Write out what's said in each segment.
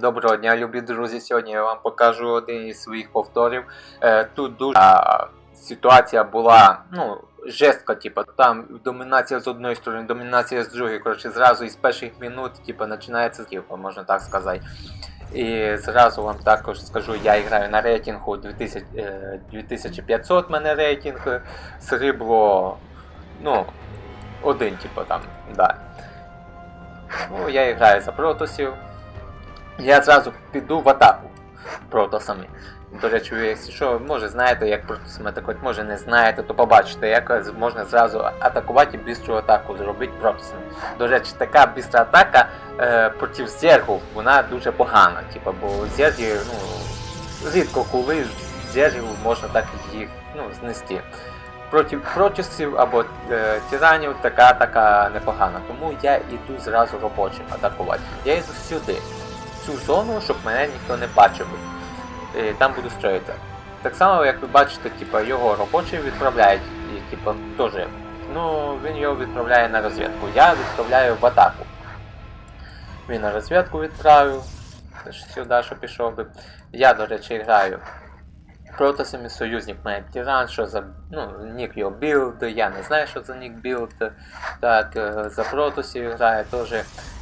Доброго дня, любі друзі. Сьогодні я вам покажу один із своїх повторів. Е, тут дуже ситуація була ну, жорстка, типу, там домінація з одної сторони, домінація з другої. Коротше, зразу із перших минут, типу, починається, типу, можна так сказати. І зразу вам також скажу, я граю на рейтингу 2000, е, 2500 мене рейтинг, срібло, ну, один, типу, там, да. Ну, я граю за протосів. Я зразу піду в атаку протосами. До речі, якщо що, може знаєте, як протосами атакувати, може не знаєте, то побачите, як можна зразу атакувати і бістру атаку зробити протосами. До речі, така бістра атака е, проти зергів, вона дуже погана. Типу, бо зерги, ну, рідко коли зергів можна так їх ну, знести. Проти протисів або е, тиранів така атака непогана. Тому я йду зразу робочим атакувати. Я йду сюди цю зону, щоб мене ніхто не бачив. І там буду строїтися. Так само, як ви бачите, типу, його робочі відправляють, і типу, теж. Ну, він його відправляє на розвідку. Я відправляю в атаку. Він на розвідку відправив. Сюди, що пішов би. Я, до речі, граю протосами, союзник має тиран, що за ну, нік його білд, я не знаю, що за нік білд. Так, е, за протосів грає теж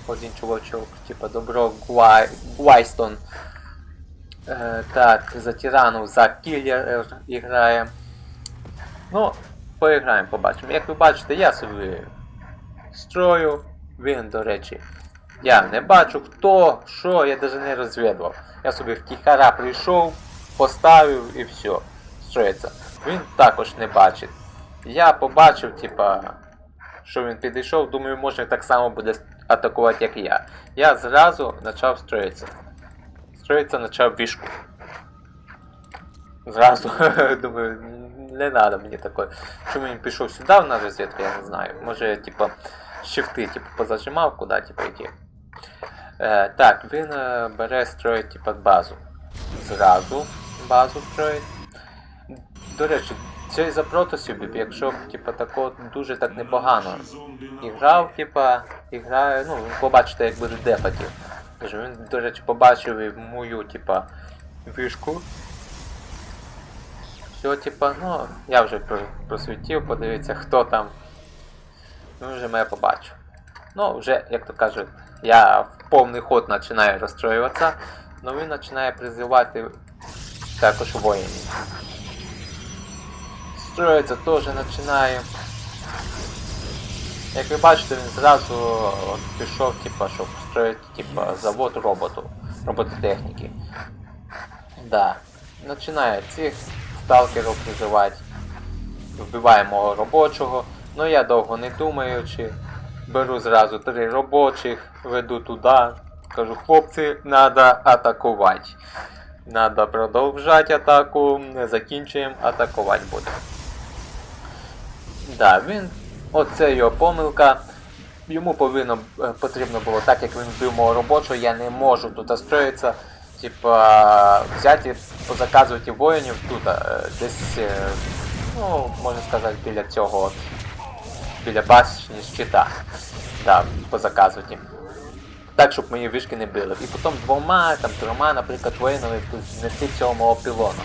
один чувачок, типа Добро Гуай... Гуайстон. Е, так, за тирану, за кіллер е, грає. Ну, поіграємо, побачимо. Як ви бачите, я собі строю. Він, до речі, я не бачу хто, що, я навіть не розвідував. Я собі втіхара прийшов, поставив і все. Строїться. Він також не бачить. Я побачив, типа, що він підійшов, думаю, може так само буде атакувати, як я. Я зразу почав строїтися. Строїтися почав вішку. Зразу думаю, не треба мені такої. Чому він пішов сюди на розвідку, я не знаю. Може, типа, шифти типу, позажимав, куди типу, йти. Е, так, він е, бере строїть типу, базу. Зразу базу строїть. До речі, цей за протосіб, якщо б типа тако дуже так непогано і грав, типа, і грає, ну, побачите, як буде дефати. Тож він, до речі, побачив і мою, типа, вишку. Все, типа, ну, я вже про- просвітив, подивіться, хто там. Ну, вже мене побачив. Ну, вже, як то кажуть, я в повний ход починаю розстроюватися, але він починає призивати також воїнів. Строїться теж починає. Як ви бачите, він зразу пішов, типа, щоб строїти типа, завод роботу, робототехніки. Да. Починає цих сталкерів призивати. Вбиває мого робочого. Ну я довго не думаючи. Беру зразу три робочих, веду туди. Кажу, хлопці, треба атакувати. Надо продовжати атаку, закінчуємо, атакувати будемо. Да, він. Оце його помилка. Йому повинно е, потрібно було, так як він вбив мого робочого, я не можу тут строїтися. Типа взяти позаказувати воїнів тут, е, десь, е, ну, можна сказати, біля цього, біля башні щита. Да, позаказувати. Так, щоб мої вишки не били. І потім двома, там трьома, наприклад, воїнами знести цього мого пілона.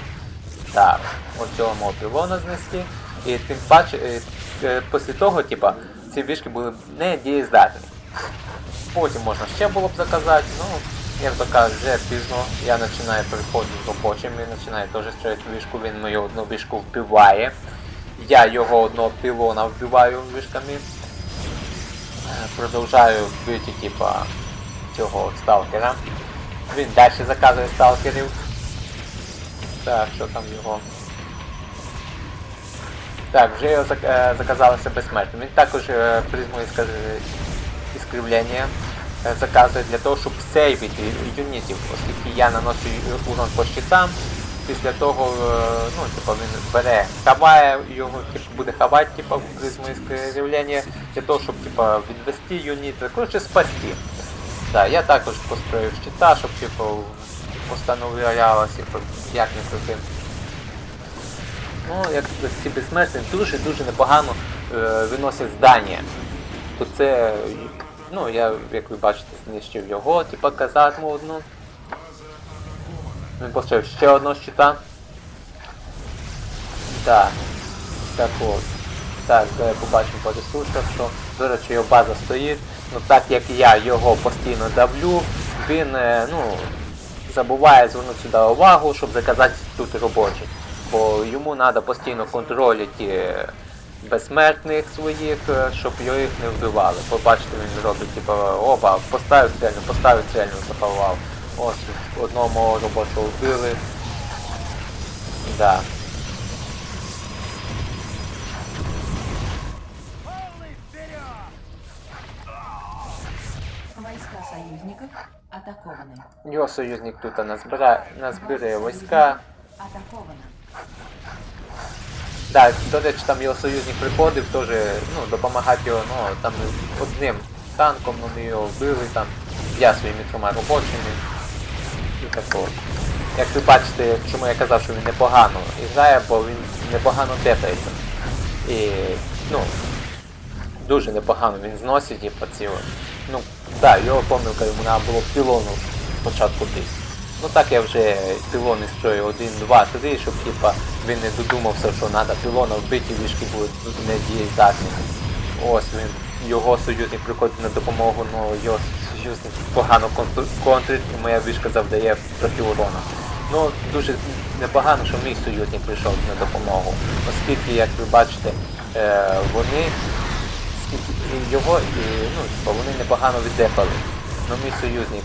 Так, от цього мого пілона знести. І тим паче, е, е, після того, типа, ці вішки були не дієздатні. Потім можна ще було б заказати, ну, як то кажуть, вже пізно я починаю переходити з робочим, він починає теж строїти вішку, він мою одну вішку вбиває. Я його одного пілона вбиваю вишками. Е, Продовжаю бити, типа, цього сталкера. Він далі заказує сталкерів. Так, що там його? Так, вже його е, заказалося безсмертним. Він також е, призму іскривлення е, заказує для того, щоб сейвити юнітів, оскільки я наношу урон по щитам. Після того, ну, типу, він бере, хаває його, типу, буде хавати, типу, призму іскривлення, для того, щоб типу, відвести юніти, коротше, спасти. Так, я також построїв щита, щоб типу постановлялося, типу, як не крути. Ну, як ці безсмертні дуже-дуже непогано е, виносять здання. То це, ну, я, як ви бачите, знищив його, типу казатму одну. Він поставив ще одного щита. Так. Так от. Так, зараз побачимо по ресурсах, що, до речі, його база стоїть. Ну так як я його постійно давлю, він е, ну, забуває звернути сюди увагу, щоб заказати тут робочих. Бо йому треба постійно контролити е, безсмертних своїх, е, щоб його їх не вбивали. Побачите, він робить, типу, оба, поставив цельну, поставив цельну, заховав. Ось одного мого робочого вбили. Да. Союзников атакованы. Його союзник тут назбирає, назбирає війська. Атаковано. Да, до речі, там його союзник приходив теж ну, допомагати його, ну, там одним танком вони його вбили, там, я своїми трьома робочими. І такого. Як ви бачите, чому я казав, що він непогано грає, бо він непогано тепається. І, ну, дуже непогано він зносить і ці. Ну, так, да, його помилка йому треба було пілону спочатку бити. Ну так я вже пілони строю 1, 2, 3, щоб типа він не додумався, що треба пілона вбити, вішки будуть недієздатні. Ось він, його союзник приходить на допомогу, але його союзник погано контр- контрить, і моя вішка завдає трохи урона. Ну, дуже непогано, що мій союзник прийшов на допомогу, оскільки, як ви бачите, е, вони і його, і, ну, типа, вони непогано віддепали. Ну мій союзник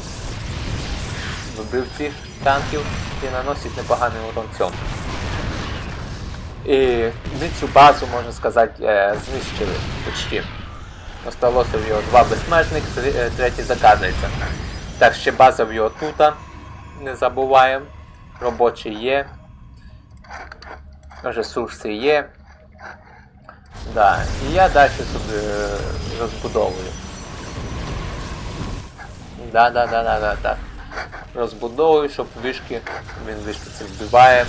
вбив цих танків і наносить непоганий урон цьому. І ми цю базу, можна сказати, е, знищили почти. Осталося в його два безсмертних, е, третій заказується. Так, ще база в його тут, не забуваємо. Робочі є. Ресурси є. Да. І я далі собі е, розбудовую. Да, да, да, да, да, да. Розбудовую, щоб вишки, він вишки це вбиває.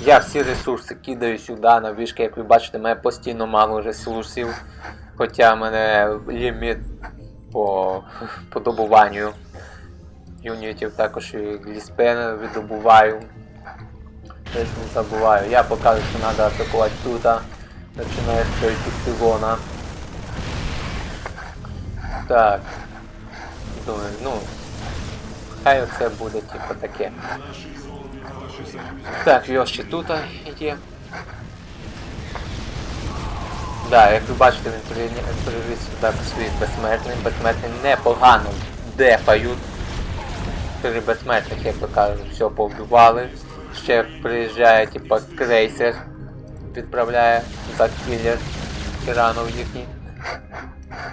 Я всі ресурси кидаю сюди на вишки, як ви бачите, мене постійно мало ресурсів. Хоча в мене ліміт по, по добуванню юнітів, також і гліспен видобуваю. Теж не забуваю. Я покажу, що треба атакувати тут. Починаю строїти пілона. Так. Думаю, ну. Хай оце буде типу таке. Так, ще тут є. Да, як ви бачите, він перевіз сюди своїх безсмертних. Безсмертні непогано дефають. Три безсмертних, як то кажуть, все повбивали. Ще приїжджає, типа, крейсер відправляє за кілер тиранов їхній.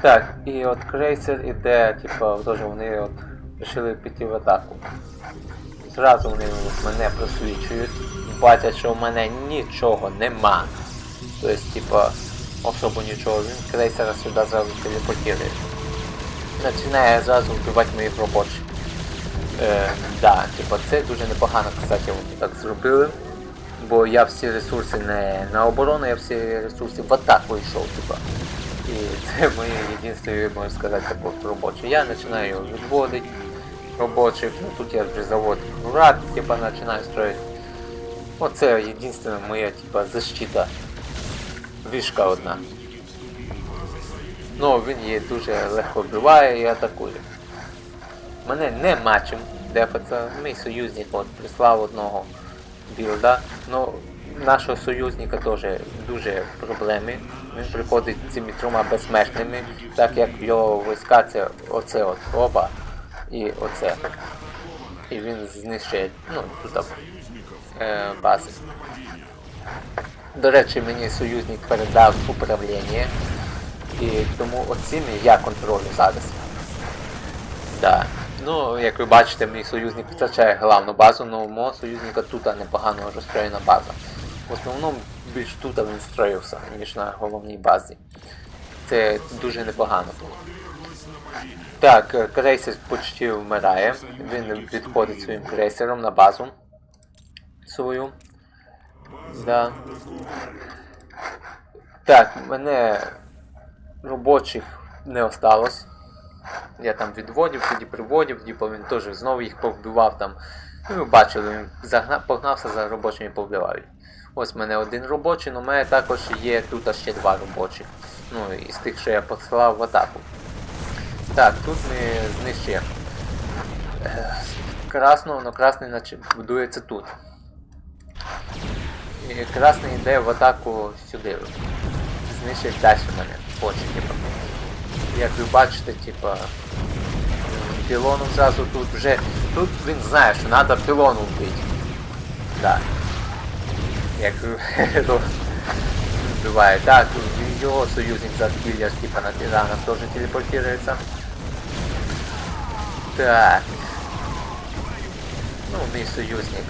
Так, і от крейсер іде, типа, теж вони от вирішили піти в атаку. Зразу вони мене просвічують, бачать, що в мене нічого нема. Тобто, типа, особо нічого, він крейсера сюди зразу телепортує. Починає зразу вбивати моїх робочих. Е, да, типа, це дуже непогано, кстати, вони так зробили. Бо я всі ресурси не на оборону, я всі ресурси в атаку йшов, типа. І це моє єдине, можна сказати, також робоче. Я починаю відводити робочих, ну тут я вже завод враг, типа починаю строїти. Оце єдине моя типа защита. Вішка одна. Ну він її дуже легко вбиває і атакує. Мене нема чим дефаться. Мій союзник от прислав одного білда. Ну, нашого союзника теж дуже проблеми. Він приходить цими трьома безсмертними, так як його війська це оце от оба і оце. І він знищує, ну, тут е, бази. До речі, мені союзник передав управління. І тому оцими я контролю зараз. Да. Ну, як ви бачите, мій союзник втрачає головну базу, але у мого союзника тут непогано розстроєна база. В основному більш тут він строївся, ніж на головній базі. Це дуже непогано було. Так, крейсер почти вмирає. Він відходить своїм крейсером на базу свою. Да. Так, мене робочих не осталось. Я там відводив, тоді приводив, типу він теж знову їх повбивав там. Ну, ви бачили, він загна... погнався за робочими повбивають. Ось в мене один робочий, але в мене також є тут ще два робочі. Ну, із тих, що я посилав в атаку. Так, тут ми знищуємо. Красного, але красний наче будується тут. І красний йде в атаку сюди. Знищить далі мене. Хоче, типа. Як ви бачите, типа. Пілону зразу тут вже. Тут він знає, що треба пілону вбити. Так. Як вбиває. Так, його союзник за кілля, типа на тиранах теж телепортується. Так. Ну, мій союзник.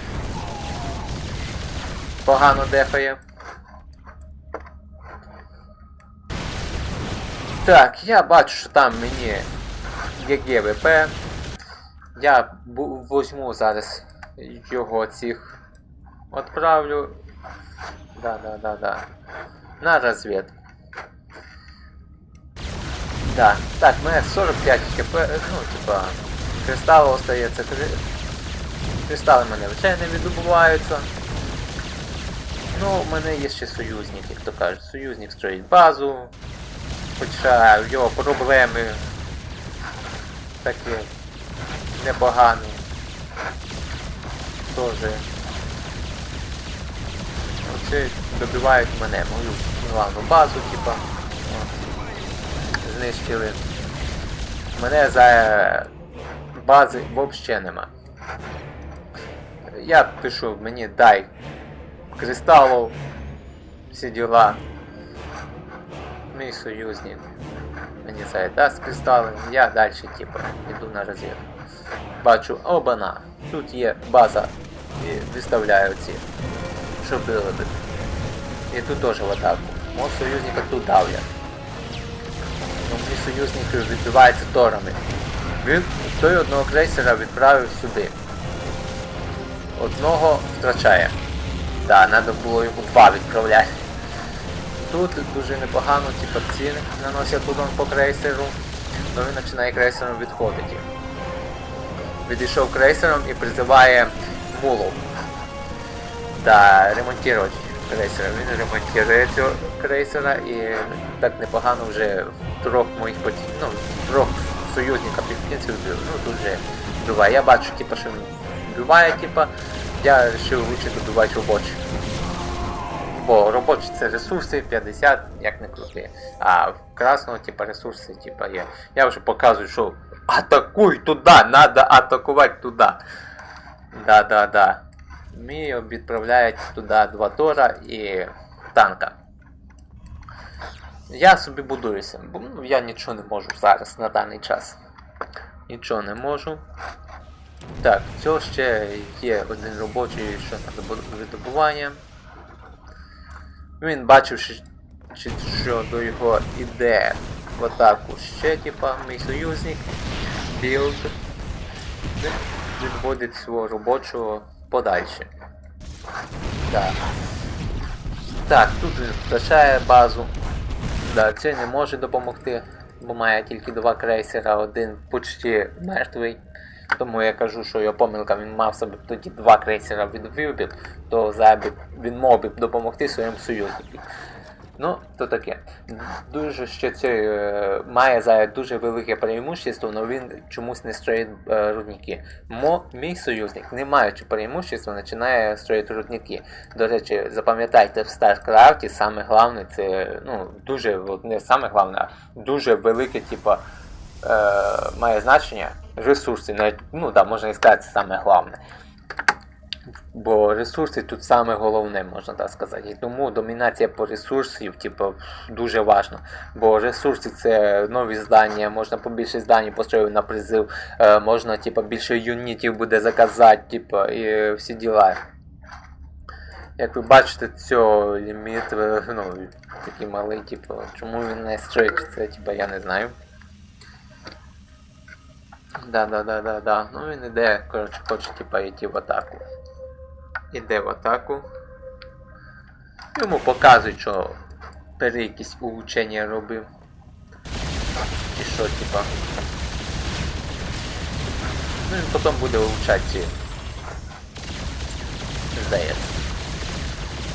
Погано дефає. Так, я бачу, що там мені є ГВП. Я возьму зараз його цих. Отправлю. Да, да, да, да. На розвід. Да. Так, мене 45 хп, ну, типа, кристалу остається. Кри- Кристали мене взагалі не відбуваються. Ну, у мене є ще союзник, як то. Союзник строїть базу. Хоча в його проблеми такі непогані. Тоже. Оце добивають мене, мою главну базу, типа. Знищили. Мене за бази взагалі нема. Я пишу, мені дай кристалів, всі діла. Мій союзник. Мені це дасть кристали, я далі типу, йду на розвідку. Бачу, обана, тут є база і виставляю ці, що було би. І тут теж в атаку. Мого союзника тут давлять. Ну, мій союзник відбивається торами. Він той одного крейсера відправив сюди. Одного втрачає. Так, треба було йому два відправляти. Тут дуже непогано, типу, ціни наносять урон по крейсеру, але він починає крейсером відходити. Відійшов крейсером і призиває мулу. Да, ремонтувати крейсера. Він ремонтує цього крейсера і так непогано вже трьох моїх поті... ну, трьох союзників підкінців вбив. Ну тут вже вбиває. Я бачу, типу, що він вбиває, типу, я вирішив лучше добивати робочих. Бо робочі це ресурси 50, як не крути. А в красного типа ресурси типа є. Я вже показую, що атакуй туди, треба атакувати туди. Да-да-да. Мій відправляють туди два тора і танка. Я собі будуюся, бо ну, я нічого не можу зараз на даний час. Нічого не можу. Так, цього ще є один робочий, що на видобування. Він бачив, що до його іде в атаку ще, типа, мій союзник, білд, відводить свого робочого подальше. Так. Так, тут він втрачає базу. Да, це не може допомогти, бо має тільки два крейсера, один почти мертвий. Тому я кажу, що його помилка він мав собі тоді два крейсера відвів би, то зараз би він мог би допомогти своєму союзнику. Ну, то таке. Дуже ще це е, має зараз дуже велике преимущество, але він чомусь не строїть е, рудники. Мо, мій союзник, не маючи преимущества, починає строїти рудники. До речі, запам'ятайте, в StarCraft саме головне це ну, дуже, не саме головне, а дуже велике, типа, е, має значення ресурси, навіть, ну да, можна і сказати, саме головне. Бо ресурси тут саме головне, можна так сказати. І тому домінація по ресурсів, типу, дуже важно. Бо ресурси це нові здання, можна побільше здань построїти на призив, е, можна типу, більше юнітів буде заказати, типу, і всі діла. Як ви бачите, цього ліміт е, ну, такий малий, типу, чому він не строїть, це типу, я не знаю. Да, да, да, да, да. Ну він іде, коротше, хоче типа йти в атаку. Іде в атаку. Йому показують, що пере якісь улучшення робив. І що, типа. Ну він потім буде улучшати здається.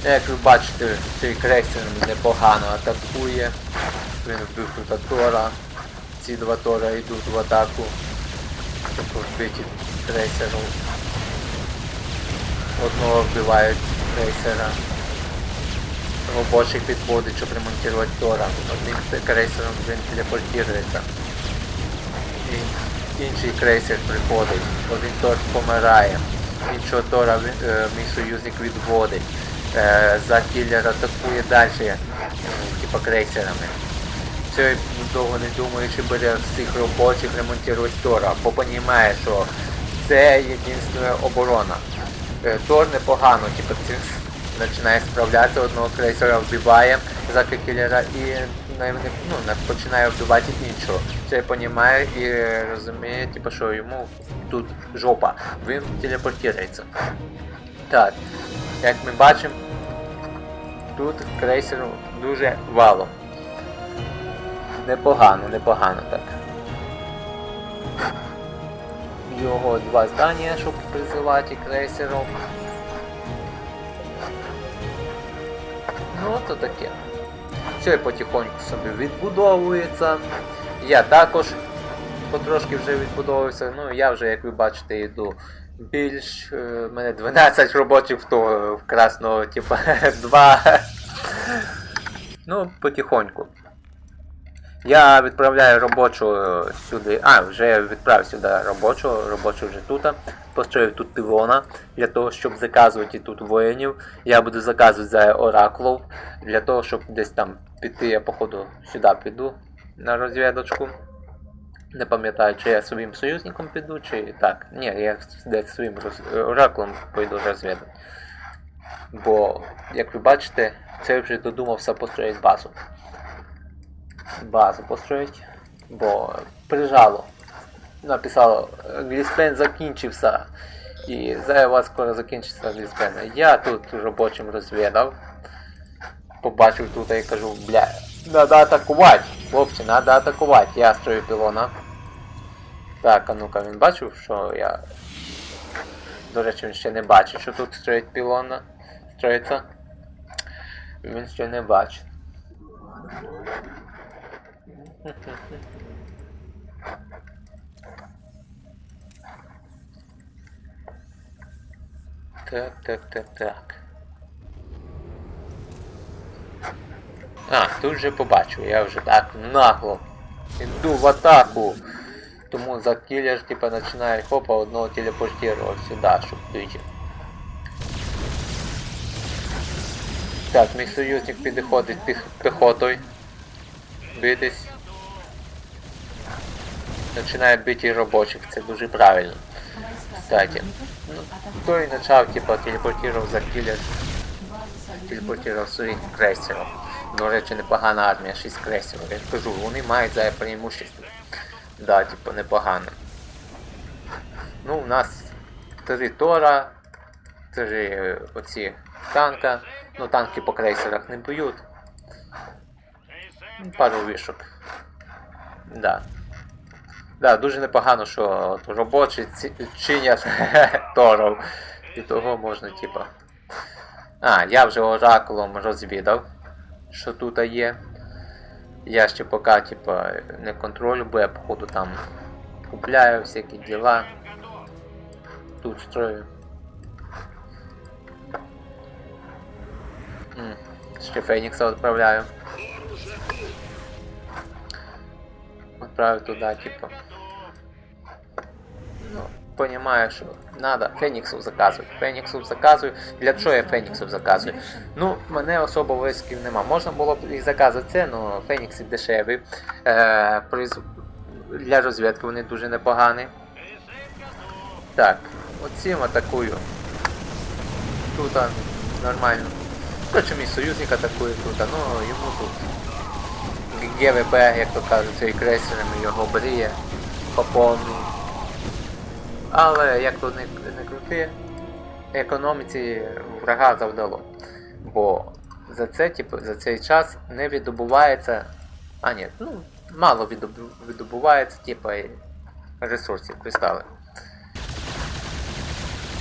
Як ви бачите, цей крейсер непогано атакує. Він вбив тут Тора. Ці два Тора йдуть в атаку. Тобто вбиті крейсером. Одного вбивають крейсера. Робочий підходить, щоб ремонтувати Тора. Одним крейсером він телепортується. І інший крейсер приходить. Один Тор помирає. Іншого Тора е, мій союзник відводить. Е, за кілер атакує далі, типа крейсерами. Цей довго не думаючи бере всіх робочих ремонтує Тора, бо розуміє, що це єдинственна оборона. Е, Тор непогано, типу, ці- починає справлятися, одного крейсера вбиває за кілера і ну, починає вбивати іншого. Це розуміє і розуміє, типу, що йому тут жопа. Він телепортується. Так, як ми бачимо, тут крейсеру дуже валом. Непогано, непогано так. Його два здання, щоб призивати крейсером. Ну, то таке. Все потихоньку собі відбудовується. Я також потрошки вже відбудовуюся. Ну, я вже, як ви бачите, йду більш. е, в мене 12 робочих, то в красного, типа 2. Ну, потихоньку. Я відправляю робочу е, сюди. А, вже відправив сюди робочу, робочу вже тут. Построїв тут пілона для того, щоб заказувати тут воїнів. Я буду заказувати за оракулов. Для того, щоб десь там піти, я походу сюди піду на розвідочку. Не пам'ятаю, чи я своїм союзником піду, чи так. Ні, я десь своїм роз... оракулом пойду розвідати. Бо, як ви бачите, це вже додумався построїти базу. Базу построїть, бо прижало. Написало, гліспен закінчився. І зараз вас скоро закінчиться гліспен. Я тут робочим розвідав. Побачив тут і кажу, бля, надо атакувати. Хлопці, надо атакувати. Я строю пілона. Так, а ну-ка він бачив, що я. До речі, він ще не бачить, що тут строїть пілона. Строїться. Він ще не бачить. Так, так, так, так. А, тут вже побачив, я вже так нагло іду в атаку. Тому за кілер, типа, починає хопа одного телепортувати сюди, щоб бити. Так, мій союзник підходить піх, піхотою. Битись. Починає бити робочих, це дуже правильно. Кстати, ну, той почав, типа, телепортував за кілер, телепортував своїх крейсерів. До речі, непогана армія, 6 крейсерів. Я ж кажу, вони мають за преимущество. Да, типу, непогано. Ну, у нас три Тора, три е, оці танка. Ну, танки по крейсерах не б'ють. Пару вишок. Да. Да, дуже непогано, що робочі ці- чинять Торов. І того можна, типа. А, я вже оракулом розвідав, що тут є. Я ще поки, типа, не контролю, бо я походу там купляю всякі діла. Тут строю. Ще Фенікса відправляю. Відправив туди, типа. Ну, понимаю, що надо Феніксів заказувати. Феніксів заказую. Для чого я Феніксів заказую? Ну, мене особо висків нема. Можна було б і заказати це, але Фенікси дешеві. Е, приз... Для розвідки вони дуже непогані. Так, оцим атакую. Тут а, нормально. Короче, мій союзник атакує тут, ну йому тут. ГВП, як то кажуть, цей крейсерами його бріє по повній. Але як тут не, не крути, економіці врага завдало. Бо за це, типу, за цей час не віддобувається. А ні, ну, мало віддобу- віддобувається, типу, ресурсів, кристали.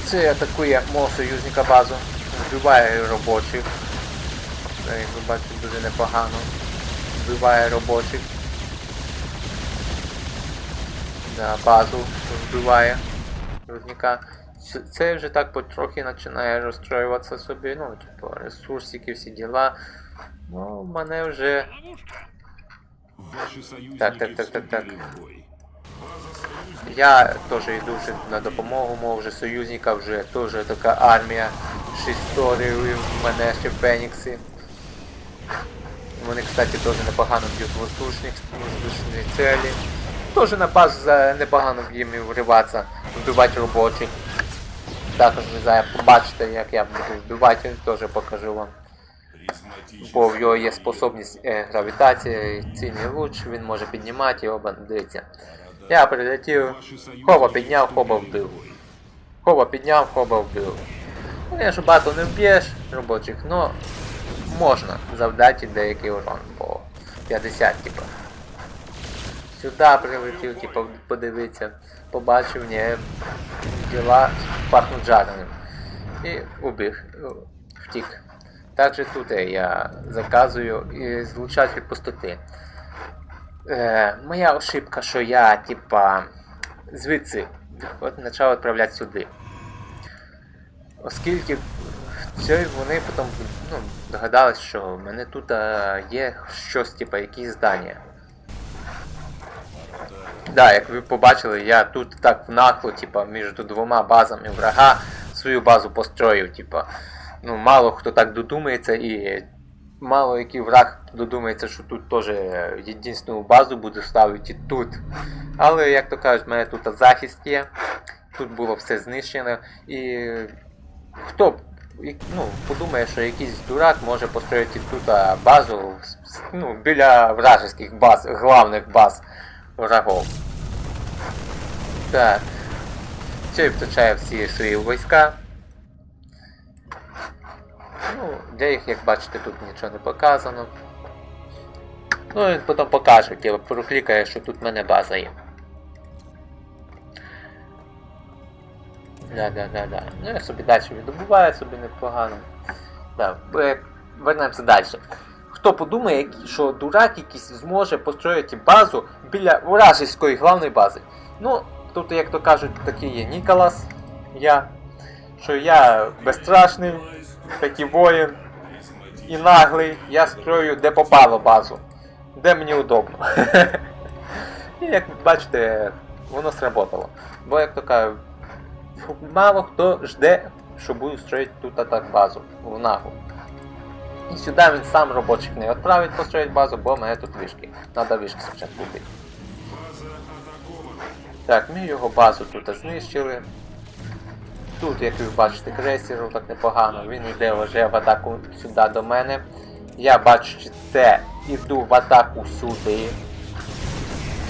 Це атакує мого союзника базу. Вбиває робочих. Як ви бачите, дуже непогано. Вбиває робочих. Да, базу вбиває рудника. Це- вже так потрохи починає розстроюватися собі, ну, типу, ресурсики, всі діла. Ну, мене вже. Так, так, так, так, так. Я теж йду вже на допомогу, мов вже союзника, вже теж така армія шісторів в мене ще Фенікси. Вони, кстати, теж непогано б'ють воздушні цілі. Теж на за непогано їм вриватися, вбивати робочих. Також ви зараз побачите, як я буду вбивати, теж покажу вам. Бо в його є способність е, гравітації, цінний луч, він може піднімати його, бан- дивіться. Я прилетів, Хоба підняв, хоба вбив. Хоба підняв, хоба вбив. Ну, Конечно, багато не вб'єш робочих, но можна завдати деякий урон по 50, типа. Сюди прилетів, типа, подивитися, побачив, ні, діла пахнуть жареним. І убіг, втік. Також тут я заказую злучатель пустоти. Е, моя ошибка, що я, типа, звідси почав відправляти сюди. Оскільки це вони потім ну, догадались, що в мене тут е, є щось, типа, якісь здання. Да, як ви побачили, я тут так нагло, типа, між двома базами врага свою базу построїв, типа. Ну, мало хто так додумається і мало який враг додумається, що тут теж єдинственну базу буде ставити тут. Але, як то кажуть, в мене тут захист є, тут було все знищено, і хто ну, подумає, що якийсь дурак може построїти тут базу ну, біля вражеських баз, главних баз врагов. Так. Цей втрачає всі свої війська. Ну, для їх, як бачите, тут нічого не показано. Ну, він потім покаже, типу, проклікає, що тут в мене база є. Да, да, да, да. Ну, я собі далі віддобуваю, собі непогано. Да, е, вернемося далі. Хто подумає, що дурак якийсь зможе построїти базу біля вражеської главної бази? Ну, тут, як то кажуть, такий є Ніколас, я, що я безстрашний, такий воїн і наглий, я строю де попало базу, де мені удобно. І як бачите, воно сработало. Бо як то кажуть, мало хто жде, що буду строїти тут так базу в нагу. І сюди він сам робочих не відправить построїть базу, бо мене тут вишки. Надо вишки спочатку купити. Так, ми його базу тут знищили. Тут, як ви бачите, крейсеру так непогано. Він йде вже в атаку сюди до мене. Я бачу це, іду в атаку сюди.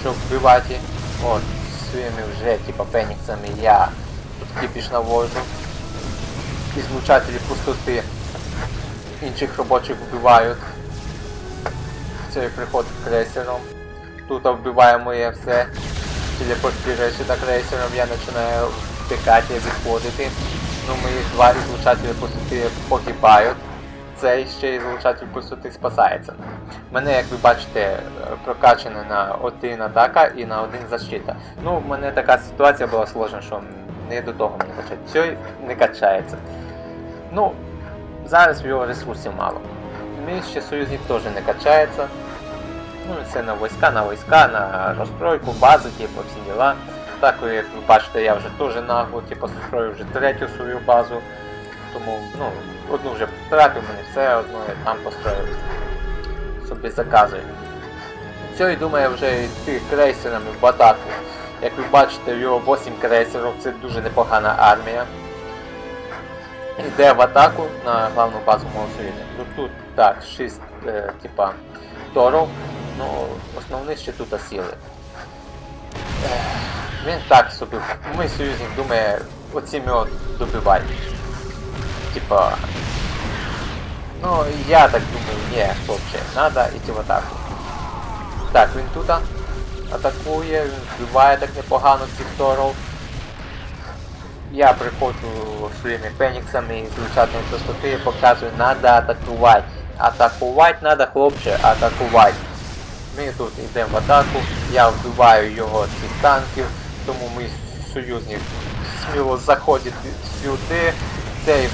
Щоб вбивати. От, своїми вже, типа, феніксами я тут кипіш навожу. І злучателі пустоти інших робочих вбивають. Цей приходить крейсером. Тут вбиває моє все. Телепортирує сюди крейсером, я починаю втикати, і відходити. Ну, мої два ізлучателі пустоти погибають. Цей ще ізлучатель пустоти спасається. Мене, як ви бачите, е, прокачано на один атака і на один защита. Ну, в мене така ситуація була сложна, що не до того мені качати. Цей не качається. Ну, зараз в його ресурсів мало. Мій ще союзник теж не качається. Ну, це на війська, на війська, на розстройку, бази, типу, всі діла. Так, як ви бачите, я вже теж нагло, типу, строю вже третю свою базу. Тому, ну, одну вже втратив мене все, одну я там построїв. Собі заказую. Все, і думаю вже йти крейсерами в атаку. Як ви бачите, в його 8 крейсерів, це дуже непогана армія. Йде в атаку на главну базу мого. Ну тут так, 6 е, типа торов, ну основні ще тут сіли. Він так собі. Мій союзник думає оціми от добивати. Типа. Ну, я так думаю, ні, хлопче, треба йти в атаку. Так, він тут атакує, він вбиває так непогано цих торов. Я приходжу своїми феніксами і з лучатної частоти показую, надо атакувати. Атакувати надо, хлопче, атакувати. Ми тут йдемо в атаку, я вбиваю його цих танків, тому мій союзник сміло заходить сюди. Цей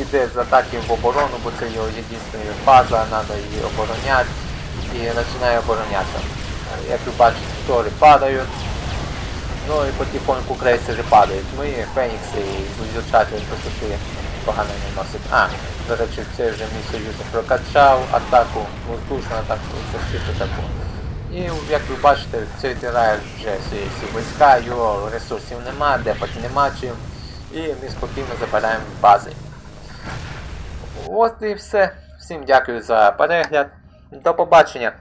іде з атаки в оборону, бо це його єдина база, треба її обороняти. І починає оборонятися. Як ви бачите, тори падають. Ну і потихоньку крейсери падають. Мої фенікси і звучати висоти погано не носять. А, до речі, це вже мій союзник прокачав атаку, воздушну атаку, защиту таку. І як ви бачите, цей тирає вже всі, війська, його ресурсів нема, депати нема чим. І ми спокійно забираємо бази. От і все. Всім дякую за перегляд. До побачення.